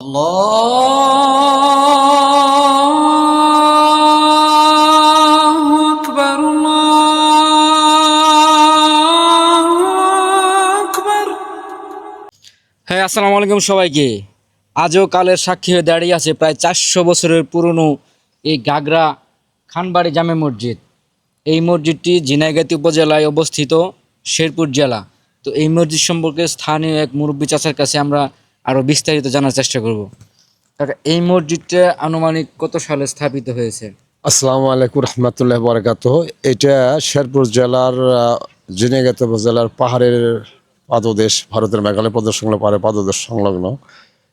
হ্যাঁ আসসালামু আলাইকুম সবাইকে। আজও কালের সাক্ষী হয়ে দাঁড়িয়ে আছে প্রায় চারশো বছরের পুরনো এই গাগরা খানবাড়ি জামে মসজিদ। এই মসজিদটি ঝিনাইগাতি উপজেলায় অবস্থিত শেরপুর জেলা। তো এই মসজিদ সম্পর্কে স্থানীয় এক মুরব্বী চাচার কাছে আমরা আরও বিস্তারিত জানার চেষ্টা করব। এই মসজিদটা আনুমানিক কত সালে স্থাপিত হয়েছে? আসসালামু আলাইকুম রহমতুল্লাহ বরকাত এটা শেরপুর জেলার জিনেগাত উপজেলার পাহাড়ের পাদদেশ, ভারতের মেঘালয় প্রদেশ সংলগ্ন পাহাড়ের পাদদেশ সংলগ্ন।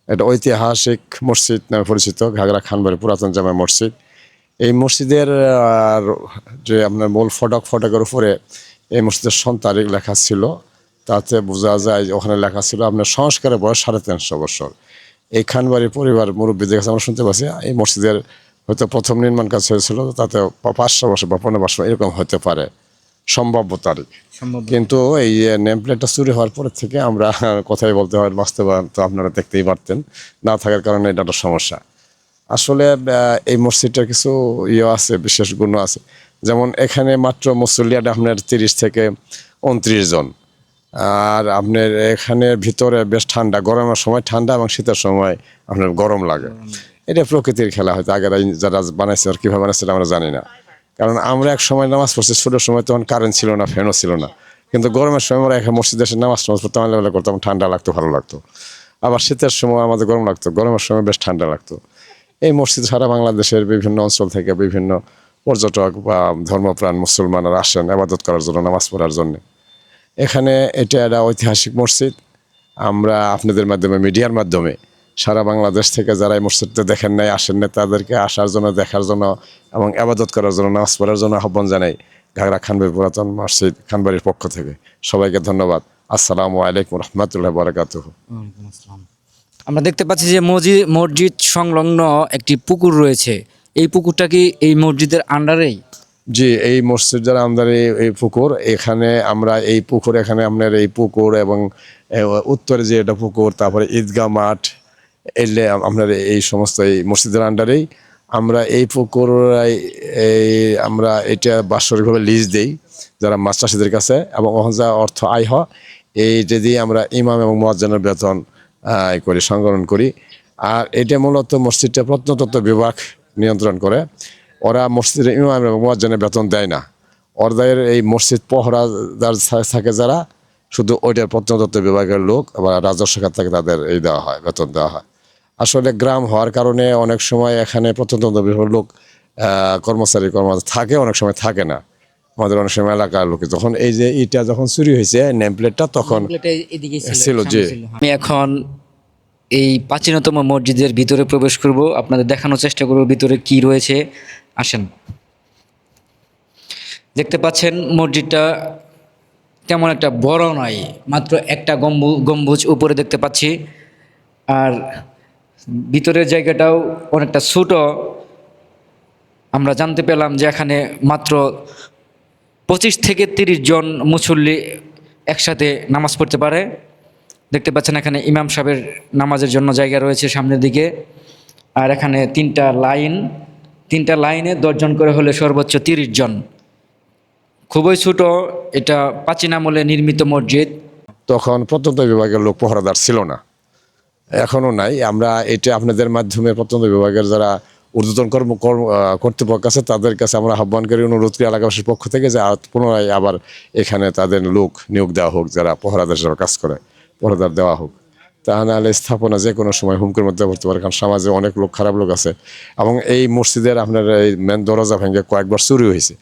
এটা ঐতিহাসিক মসজিদ নামে পরিচিত, ঘাগরা খানবাড়ি পুরাতন জামা মসজিদ। এই মসজিদের যে আপনার মূল ফটক, ফটকের উপরে এই মসজিদের সন তারিখ লেখা ছিল। তাতে বোঝা যায় যে ওখানে লেখা ছিল আপনার সংস্কারের বয়স সাড়ে তিনশো বছর। এই খানবাড়ির পরিবার মুরব্বীদের কাছে আমরা শুনতে পাচ্ছি এই মসজিদের হয়তো প্রথম নির্মাণ কাজ হয়েছিল তাতে পাঁচশো বছর বা পনেরো বছর এরকম হতে পারে সম্ভাব্য তারিখ কিন্তু এই নেম প্লেটটা চুরি হওয়ার পর থেকে আমরা কথাই বলতে হয় বাস্তবায়ন তো আপনারা দেখতেই পারতেন না থাকার কারণে এটা একটা সমস্যা। আসলে এই মসজিদটার কিছু ইয়ে আছে বিশেষ গুণ আছে। যেমন এখানে মাত্র মুসল্লিয়াটা আপনার তিরিশ থেকে উনত্রিশ জন। আর আপনার এখানে ভিতরে বেশ ঠান্ডা গরমের সময় ঠান্ডা এবং শীতের সময় আপনার গরম লাগে। এটা প্রকৃতির খেলা হয়তো আগের যারা বানাইছে আর কীভাবে বানাইছে আমরা জানি না। কারণ আমরা এক সময় নামাজ পড়ছি ছোটোর সময় তখন কারেন্ট ছিল না ফ্যানও ছিল না। কিন্তু গরমের সময় আমরা এখানে মসজিদে এসে নামাজ টামাজ পড়তাম আলাদা করতাম ঠান্ডা লাগতো ভালো লাগতো। আবার শীতের সময় আমাদের গরম লাগতো গরমের সময় বেশ ঠান্ডা লাগতো। এই মসজিদ সারা বাংলাদেশের বিভিন্ন অঞ্চল থেকে বিভিন্ন পর্যটক বা ধর্মপ্রাণ মুসলমানরা আসেন আবাদত করার জন্য নামাজ পড়ার জন্য। এখানে এটা একটা ঐতিহাসিক মসজিদ। আমরা আপনাদের মাধ্যমে, মিডিয়ার মাধ্যমে সারা বাংলাদেশ থেকে যারা এই মসজিদটা দেখেন নাই, আসেন না তাদেরকে আসার জন্য, দেখার জন্য এবং আবাদত করার জন্য, নামাজ পড়ার জন্য আহ্বান জানাই ঘাগরা খানবাড়ি পুরাতন মসজিদ খানবাড়ির পক্ষ থেকে। সবাইকে ধন্যবাদ। আসসালামু আলাইকুম রহমতুল্লাহ আসসালাম। আমরা দেখতে পাচ্ছি যে মসজিদ সংলগ্ন একটি পুকুর রয়েছে। এই পুকুরটা কি এই মসজিদের আন্ডারেই জি, এই মসজিদ যারা আমাদের এই- এই পুকুর, এখানে আমরা এই পুকুর, এখানে আপনার এই পুকুর এবং উত্তরে যে এটা পুকুর, তারপরে ঈদগাহ মাঠ, এলে আপনার এই সমস্ত এই মসজিদের আন্ডারেই আমরা এই পুকুর এই আমরা এটা বাৎসরিকভাবে লিজ দেই যারা মাছ চাষিদের কাছে এবং যা অর্থ আয় হয় এইটা দিয়ে আমরা ইমাম এবং মহাজনের বেতন করি সংগ্রহণ করি। আর এটা মূলত মসজিদটা প্রত্নতত্ত্ব বিভাগ নিয়ন্ত্রণ করে। ওরা মসজিদের ইমাম এবং মুয়াজ্জিনের বেতন দেয় না। ওদের এই মসজিদ পহরাদার থাকে যারা শুধু ওইটার প্রত্নতত্ত্ব বিভাগের লোক আবার রাজস্ব খাত থেকে তাদের এই দেওয়া হয় বেতন দেওয়া হয়। আসলে গ্রাম হওয়ার কারণে অনেক সময় এখানে প্রত্নতত্ত্ব বিভাগের লোক কর্মচারী কর্মচারী থাকে অনেক সময় থাকে না। আমাদের অনেক সময় এলাকার লোকে যখন এই যে ইটা যখন চুরি হয়েছে নেম প্লেটটা তখন ছিল, জি। আমি এখন এই প্রাচীনতম মসজিদের ভিতরে প্রবেশ করব। আপনাদের দেখানোর চেষ্টা করব ভিতরে কি রয়েছে। আসেন। দেখতে পাচ্ছেন মসজিদটা তেমন একটা বড় নয়, মাত্র একটা গম্বু, গম্বুজ উপরে দেখতে পাচ্ছি। আর ভিতরের জায়গাটাও অনেকটা ছোট। আমরা জানতে পেলাম যে এখানে মাত্র পঁচিশ থেকে তিরিশ জন মুসল্লি একসাথে নামাজ পড়তে পারে। দেখতে পাচ্ছেন এখানে ইমাম সাহেবের নামাজের জন্য জায়গা রয়েছে সামনের দিকে। আর এখানে তিনটা লাইন তিনটা লাইনে দশজন করে হলে সর্বোচ্চ তিরিশ জন। খুবই ছোট, এটা প্রাচীন আমলে নির্মিত মসজিদ। তখন প্রত্যন্ত বিভাগের লোক পহরাদার ছিল না। এখনও নাই। আমরা এটা আপনাদের মাধ্যমে প্রত্যন্ত বিভাগের যারা ঊর্ধ্বতন কর্ম কর্তৃপক্ষ আছে, তাদের কাছে আমরা আহ্বান করি, অনুরোধ করি এলাকাবাসীর পক্ষ থেকে যে পুনরায় আবার এখানে তাদের লোক নিয়োগ দেওয়া হোক, যারা পহরাদার হিসেবে কাজ করে, পহরাদার দেওয়া হোক। তা নাহলে স্থাপনা যে কোনো সময় হুমকির মধ্যে পড়তে পারে কারণ সমাজে অনেক লোক খারাপ লোক আছে। এবং এই মসজিদের আপনার এই মেন দরজা ভেঙে কয়েকবার চুরি হয়েছে।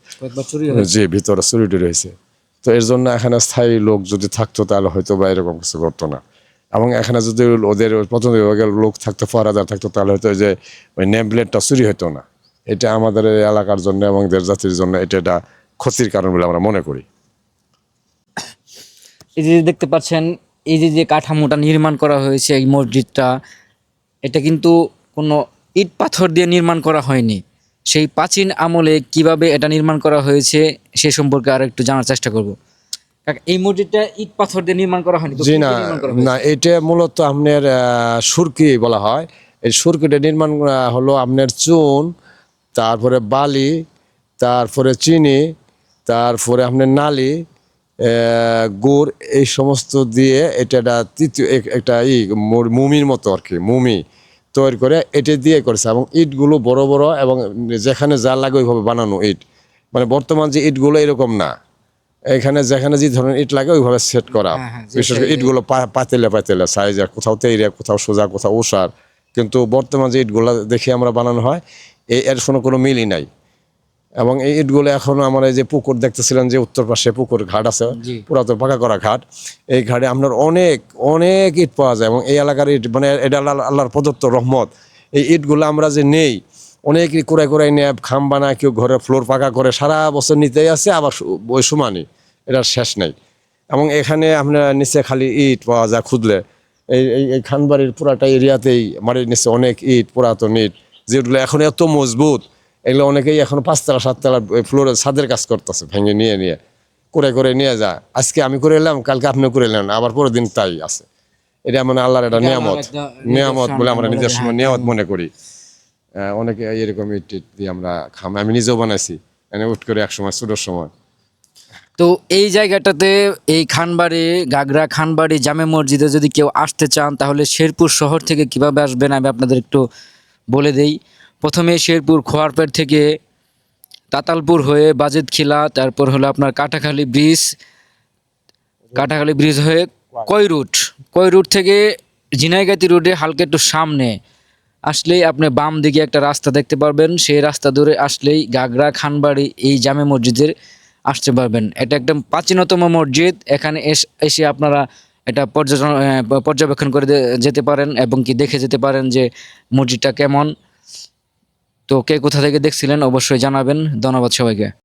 জি ভিতরে চুরি টুরি হয়েছে। তো এর জন্য এখানে স্থায়ী লোক যদি থাকতো তাহলে হয়তো বা এরকম কিছু করতো না। এবং এখানে যদি ওদের প্রথম বিভাগের লোক থাকতো ফরাদার থাকতো তাহলে হয়তো যে ওই নেম প্লেটটা চুরি হতো না। এটা আমাদের এই এলাকার জন্য এবং দেশ জাতির জন্য এটা একটা ক্ষতির কারণ বলে আমরা মনে করি। এই যে দেখতে পাচ্ছেন এই যে যে কাঠামোটা নির্মাণ করা হয়েছে এই মসজিদটা এটা কিন্তু কোনো ইট পাথর দিয়ে নির্মাণ করা হয়নি। সেই প্রাচীন আমলে কীভাবে এটা নির্মাণ করা হয়েছে সে সম্পর্কে আর একটু জানার চেষ্টা করব। এই মসজিদটা ইট পাথর দিয়ে নির্মাণ করা হয়নি জি না? না এটা মূলত আপনার সুরকি বলা হয়। এই সুরকিটা নির্মাণ করা হলো আপনার চুন তারপরে বালি তারপরে চিনি তারপরে আপনার নালি গুড় এই সমস্ত দিয়ে এটা একটা তৃতীয় এক- একটা ই মুমির মতো আর কি মুমি তৈরি করে এটা দিয়ে করেছে। এবং ইটগুলো বড় বড় এবং যেখানে যা লাগে ওইভাবে বানানো ইট। মানে বর্তমান যে ইটগুলো এরকম না। এখানে যেখানে যে ধরনের ইট লাগে ওইভাবে সেট করা। হ্যাঁ, হ্যাঁ, বিশেষ করে ইটগুলো পা- পাতেলে সাইজ সাইজের কোথাও তেইরে কোথাও সোজা কোথাও ওষার। কিন্তু বর্তমান যে ইটগুলো দেখে আমরা বানানো হয় এই এর কোনো কোনো মিলই নাই। এবং এই ইটগুলো এখনও আমার এই যে পুকুর দেখতেছিলেন যে উত্তর পাশে পুকুর ঘাট আছে। পুরাতন পাকা করা ঘাট এই ঘাটে আপনার অনেক অনেক ইট পাওয়া যায় এবং এই এলাকার ইট মানে এটা আল্লাহ আল্লাহর প্রদত্ত রহমত। এই ইটগুলো আমরা যে নেই অনেক কুড়াই কুড়াই নিয়ে খাম বানায় কেউ ঘরে ফ্লোর পাকা করে সারা বছর নিতেই আছে আবার ওই সমানই এটার শেষ নেই। এবং এখানে আপনার নিচে খালি ইট পাওয়া যায় খুদলে। এই এই- এই খানবাড়ির পুরাটা এরিয়াতেই মাটির নিচে অনেক ইট পুরাতন ইট যেগুলো এখন এত মজবুত এগুলো অনেকেই এখন পাঁচতলা সাততলা ফ্লোরে ছাদের কাজ করতেছে ভেঙে নিয়ে নিয়ে করে করে নিয়ে যা। আজকে আমি করে এলাম কালকে আপনি করে এলেন আবার পরের দিন তাই আছে। এটা মানে আল্লাহর একটা এটা নিয়ামত। নিয়ামত বলে আমরা নিজের হ্যাঁ, সময় নিয়ামত মনে করি। অনেকে এরকম ইট দিয়ে আমরা খাম। আমি নিজেও বানাইছি এনে উঠ করে এক সময় ছোটোর সময়। তো এই জায়গাটাতে এই খানবাড়ি গাগরা খানবাড়ি জামে মসজিদে যদি কেউ আসতে চান তাহলে শেরপুর শহর থেকে কীভাবে আসবেন? আমি আপনাদের একটু বলে দেই। প্রথমে শেরপুর খোয়ারপেট থেকে তাতালপুর হয়ে বাজেদখিলা তারপর হলো আপনার কাটাখালী ব্রিজ কাটাখালী ব্রিজ হয়ে কৈরুট। কৈরুট থেকে ঝিনাইগাতি রোডে হালকা একটু সামনে আসলেই আপনি বাম দিকে একটা রাস্তা দেখতে পারবেন। সেই রাস্তা ধরে আসলেই গাগরা খানবাড়ি এই জামে মসজিদের আসতে পারবেন। এটা একদম প্রাচীনতম মসজিদ। এখানে এস- আপনারা এটা পর্যটন পর্যবেক্ষণ করে যেতে পারেন এবং কি দেখে যেতে পারেন যে মসজিদটা কেমন। তো কে কোথা থেকে দেখছিলেন অবশ্যই জানাবেন। ধন্যবাদ সবাইকে।